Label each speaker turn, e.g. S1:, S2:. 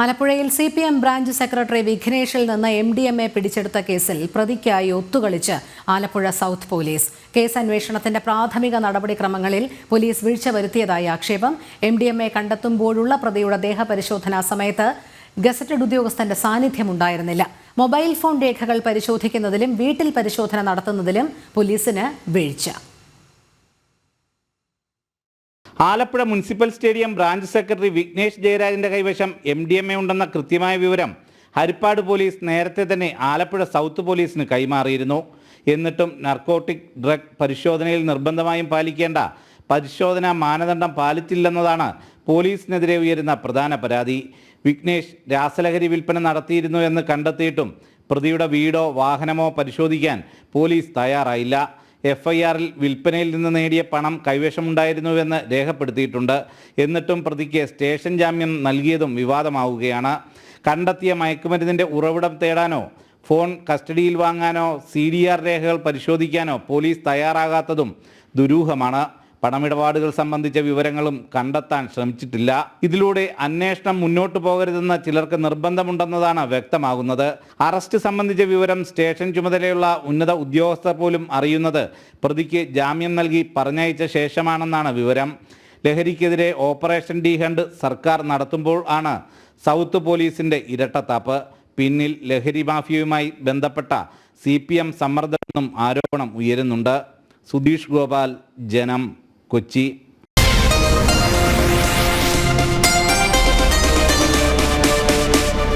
S1: ആലപ്പുഴയിൽ C P M branch secretary വിഘ്നേഷിൽ നിന്ന് M D M A പിടിച്ചെടുത്ത കേസിൽ പ്രതിക്കായി ഒത്തുകളിച്ച് ആലപ്പുഴ സൗത്ത് പോലീസ്. കേസ് അന്വേഷണത്തിന്റെ പ്രാഥമിക നടപടിക്രമങ്ങളിൽ പോലീസ് വീഴ്ച വരുത്തിയതായി ആക്ഷേപം. എം ഡി എം എ കണ്ടെത്തുമ്പോഴുള്ള പ്രതിയുടെ ദേഹപരിശോധനാ സമയത്ത് ഗസറ്റഡ് ഉദ്യോഗസ്ഥന്റെ സാന്നിധ്യമുണ്ടായിരുന്നില്ല. മൊബൈൽ ഫോൺ രേഖകൾ പരിശോധിക്കുന്നതിലും വീട്ടിൽ പരിശോധന നടത്തുന്നതിലും പോലീസിന് വീഴ്ച.
S2: Alappuzha municipal stadium branch secretary Vignesh ജയരാജന്റെ കൈവശം എം ഡി എം എ ഉണ്ടെന്ന കൃത്യമായ വിവരം ഹരിപ്പാട് പോലീസ് നേരത്തെ തന്നെ ആലപ്പുഴ സൗത്ത് പോലീസിന് കൈമാറിയിരുന്നു. എന്നിട്ടും നർക്കോട്ടിക് ഡ്രഗ് പരിശോധനയിൽ നിർബന്ധമായും പാലിക്കേണ്ട പരിശോധനാ മാനദണ്ഡം പാലിച്ചില്ലെന്നതാണ് പോലീസിനെതിരെ ഉയരുന്ന പ്രധാന പരാതി. വിഘ്നേഷ് രാസലഹരി വിൽപ്പന നടത്തിയിരുന്നു എന്ന് കണ്ടെത്തിയിട്ടും പ്രതിയുടെ വീടോ വാഹനമോ പരിശോധിക്കാൻ പോലീസ് തയ്യാറായില്ല. എഫ് ഐ ആറിൽ വിൽപ്പനയിൽ നിന്ന് നേടിയ പണം കൈവശമുണ്ടായിരുന്നുവെന്ന് രേഖപ്പെടുത്തിയിട്ടുണ്ട്. എന്നിട്ടും പ്രതിക്ക് സ്റ്റേഷൻ ജാമ്യം നൽകിയതും വിവാദമാവുകയാണ്. കണ്ടെത്തിയ മയക്കുമരുന്നിന്റെ ഉറവിടം തേടാനോ ഫോൺ കസ്റ്റഡിയിൽ വാങ്ങാനോ സി രേഖകൾ പരിശോധിക്കാനോ പോലീസ് തയ്യാറാകാത്തതും ദുരൂഹമാണ്. പണമിടപാടുകൾ സംബന്ധിച്ച വിവരങ്ങളും കണ്ടെത്താൻ ശ്രമിച്ചിട്ടില്ല. ഇതിലൂടെ അന്വേഷണം മുന്നോട്ടു പോകരുതെന്ന് ചിലർക്ക് നിർബന്ധമുണ്ടെന്നതാണ് വ്യക്തമാകുന്നത്. അറസ്റ്റ് സംബന്ധിച്ച വിവരം സ്റ്റേഷൻ ചുമതലയുള്ള ഉന്നത ഉദ്യോഗസ്ഥർ പോലും അറിയുന്നത് പ്രതിക്ക് ജാമ്യം നൽകി പറഞ്ഞയച്ച ശേഷമാണെന്നാണ് വിവരം. ലഹരിക്കെതിരെ ഓപ്പറേഷൻ ഡി ഹണ്ട് സർക്കാർ നടത്തുമ്പോൾ ആണ് സൗത്ത് പോലീസിന്റെ ഇരട്ടത്താപ്പ്. പിന്നിൽ ലഹരി മാഫിയയുമായി ബന്ധപ്പെട്ട സി പി എം സമ്മർദ്ദമെന്നും ആരോപണം ഉയരുന്നുണ്ട്. സുധീഷ് ഗോപാൽ ജനം. കൊച്ചി